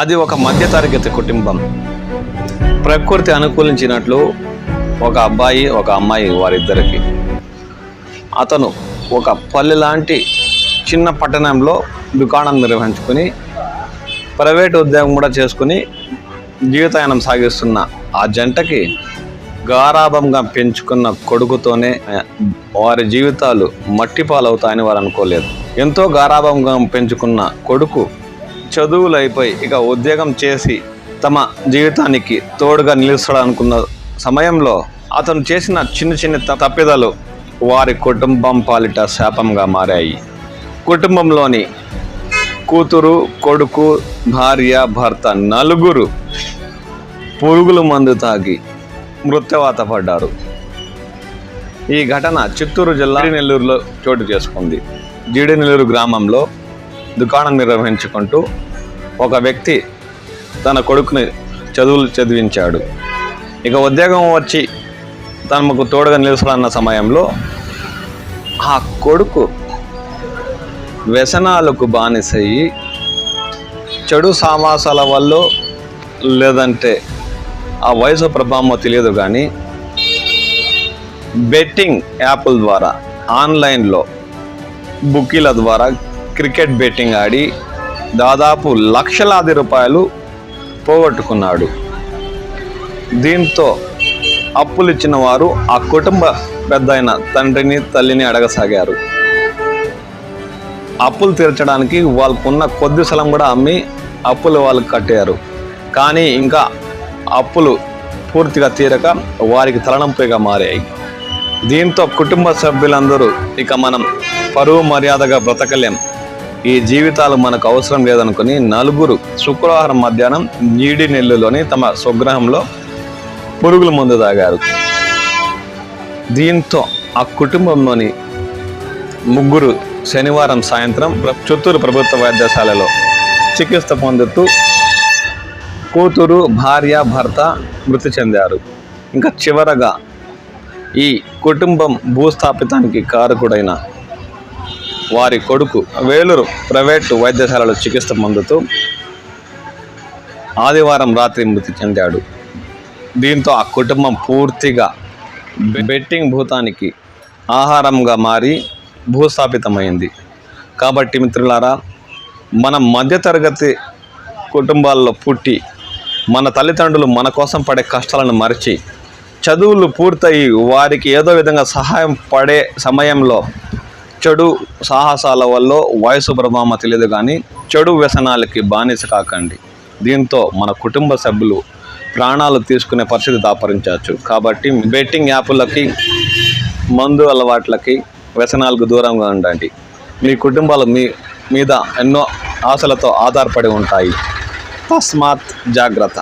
అది ఒక మధ్యతరగతి కుటుంబం. ప్రకృతి అనుకూలించినట్లు ఒక అబ్బాయి ఒక అమ్మాయి వారిద్దరికి. అతను ఒక పల్లె లాంటి చిన్న పట్టణంలో దుకాణం నిర్వహించుకుని ప్రైవేట్ ఉద్యోగం కూడా చేసుకుని జీవితాయనం సాగిస్తున్న ఆ జంటకి గారాభంగా పెంచుకున్న కొడుకుతోనే వారి జీవితాలు మట్టి పాలవుతాయని వారు అనుకోలేదు. ఎంతో గారాభంగా పెంచుకున్న కొడుకు చదువులు అయిపోయి ఇక ఉద్యోగం చేసి తమ జీవితానికి తోడుగా నిలుస్తాడనుకున్న సమయంలో అతను చేసిన చిన్న చిన్న త- తప్పిదాలు వారి కుటుంబం పాలిట శాపంగా మారాయి. కుటుంబంలోని కూతురు కొడుకు భార్య భర్త నలుగురు పురుగుల మందు తాగి మృత్యువాత పడ్డారు. ఈ ఘటన చిత్తూరు జిల్లా నెల్లూరులో చోటు చేసుకుంది. జీడినెల్లూరు గ్రామంలో దుకాణం నిర్వహించుకుంటూ ఒక వ్యక్తి తన కొడుకుని చదువులు చదివించాడు. ఇక ఉద్యోగం వచ్చి తనకు తోడుగా నిలుస్తాడన్న సమయంలో ఆ కొడుకు వ్యసనాలకు బానిసయ్యి చెడు సామాసాల వల్ల లేదంటే ఆ వయసు ప్రభావమో తెలియదు కానీ బెట్టింగ్ యాప్ల ద్వారా ఆన్లైన్లో బుకీల ద్వారా క్రికెట్ బెట్టింగ్ ఆడి దాదాపు లక్షలాది రూపాయలు పోగొట్టుకున్నాడు. దీంతో అప్పులు ఇచ్చిన వారు ఆ కుటుంబ పెద్ద అయిన తండ్రిని తల్లిని అడగసాగారు. అప్పులు తీర్చడానికి వాళ్ళకున్న కొద్ది స్థలం కూడా అమ్మి అప్పులు వాళ్ళు కట్టారు. కానీ ఇంకా అప్పులు పూర్తిగా తీరక వారికి తలనొప్పిగా మారాయి. దీంతో కుటుంబ సభ్యులందరూ ఇక మనం పరువు మర్యాదగా బ్రతకలేం. ఈ జీవితాలు మనకు అవసరం లేదనుకుని నలుగురు శుక్రవారం మధ్యాహ్నం నీడి నెల్లులోని తమ స్వగ్రహంలో పురుగుల మందు తాగారు. దీంతో ఆ కుటుంబంలోని ముగ్గురు శనివారం సాయంత్రం చిత్తూరు ప్రభుత్వ వైద్యశాలలో చికిత్స పొందుతూ కూతురు భార్య భర్త మృతి చెందారు. ఇంకా చివరగా ఈ కుటుంబం భూస్థాపితానికి కారకుడైన వారి కొడుకు వేలూరు ప్రైవేటు వైద్యశాలలో చికిత్స పొందుతూ ఆదివారం రాత్రి మృతి చెందాడు. దీంతో ఆ కుటుంబం పూర్తిగా బెట్టింగ్ భూతానికి ఆహారంగా మారి భూస్థాపితమైంది. కాబట్టి మిత్రులారా మన మధ్యతరగతి కుటుంబాల్లో పుట్టి మన తల్లిదండ్రులు మన కోసం పడే కష్టాలను మరిచి చదువులు పూర్తయి వారికి ఏదో విధంగా సహాయం పడే సమయంలో చెడు సాహసాల వల్ల వయసు ప్రభావం తెలియదు కానీ చెడు వ్యసనాలకి బానిస కాకండి. దీంతో మన కుటుంబ సభ్యులు ప్రాణాలు తీసుకునే పరిస్థితి దాపరించవచ్చు. కాబట్టి బెట్టింగ్ యాప్లకి మందు అలవాట్లకి వ్యసనాలకు దూరంగా ఉండండి. మీ కుటుంబాలు మీ మీద ఎన్నో ఆశలతో ఆధారపడి ఉంటాయి. తస్మాత్ జాగ్రత్త.